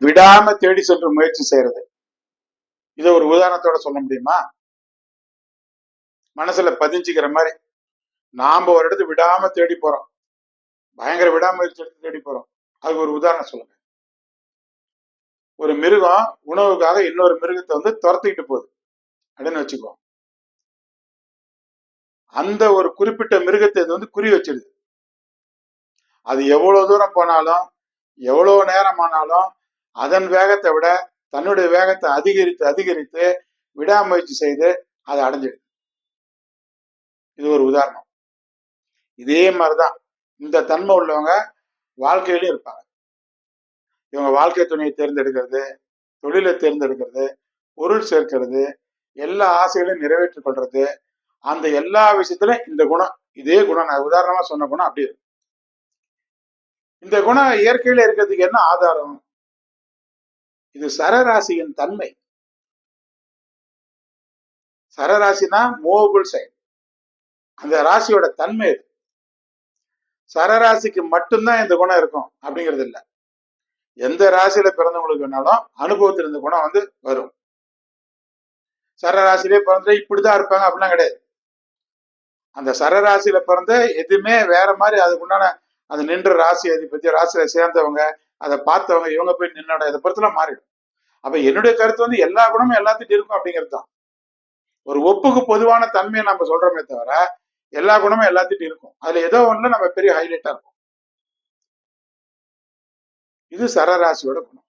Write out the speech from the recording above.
விடாம தேடி சென்று முயற்சி செய்யறது. இதை ஒரு உதாரணத்தோட சொல்ல முடியுமா? மனசுல பதிஞ்சுக்கிற மாதிரி. நாம ஒரு இடத்து விடாம தேடி போறோம். பயங்கர விடாமுயற்சி எடுத்து தேடி போறோம். அதுக்கு ஒரு உதாரணம் சொல்லுங்க. ஒரு மிருகம் உணவுக்காக இன்னொரு மிருகத்தை வந்து துரத்திக்கிட்டு போகுது. அப்படின்னு வச்சுக்கோ. அந்த ஒரு குறிப்பிட்ட மிருகத்தை இது வந்து குறி வச்சிருது. அது எவ்வளவு தூரம் போனாலும் எவ்வளவு நேரம் ஆனாலும் அதன் வேகத்தை விட தன்னுடைய வேகத்தை அதிகரித்து அதிகரித்து விடாமுயற்சி செய்து அதை அடைஞ்சிடுது. இது ஒரு உதாரணம். இதே மாதிரிதான். இந்த தன்மை உள்ளவங்க வாழ்க்கையிலும் இருப்பாங்க. இவங்க வாழ்க்கை துணையை தேர்ந்தெடுக்கிறது தொழிலை தேர்ந்தெடுக்கிறது பொருள் சேர்க்கிறது எல்லா ஆசைகளையும் நிறைவேற்றிக் கொள்றது. அந்த எல்லா விஷயத்திலும் இந்த குணம் இதே குணம். நான் உதாரணமா சொன்ன குணம் அப்படி இருக்கு இந்த குணம் இயற்கையில இருக்கிறதுக்கு என்ன ஆதாரம்? இது சரராசியின் தன்மை. சரராசினா மூவபிள் சைன் அந்த ராசியோட தன்மை இது. சரராசிக்கு மட்டும்தான் இந்த குணம் இருக்கும் அப்படிங்கிறது இல்லை. எந்த ராசியில பிறந்தவங்களுக்கு வேணாலும் அனுபவத்தில் இந்த குணம் வந்து வரும். சரராசிலே பிறந்த இப்படிதான் இருப்பாங்க அப்படிலாம் கிடையாது. அந்த சரராசியில பிறந்த எதுவுமே வேற மாதிரி அதுக்குண்டான அது நின்ற ராசி அதிபதி ராசியில சேர்ந்தவங்க அதை பார்த்தவங்க இவங்க போய் நின்னோட இதை பொறுத்தலாம் மாறிடும். அப்ப என்னுடைய கருத்து வந்து எல்லா குணமும் எல்லாத்துட்டும் இருக்கும் அப்படிங்கிறது தான். ஒரு ஒப்புக்கு பொதுவான தன்மையை நம்ம சொல்றோமே தவிர எல்லா குணமும் எல்லாத்துட்டும் இருக்கும். அதுல ஏதோ ஒண்ணு நம்ம பெரிய ஹைலைட்டா இருக்கும். இது சரராசியோட குணம்.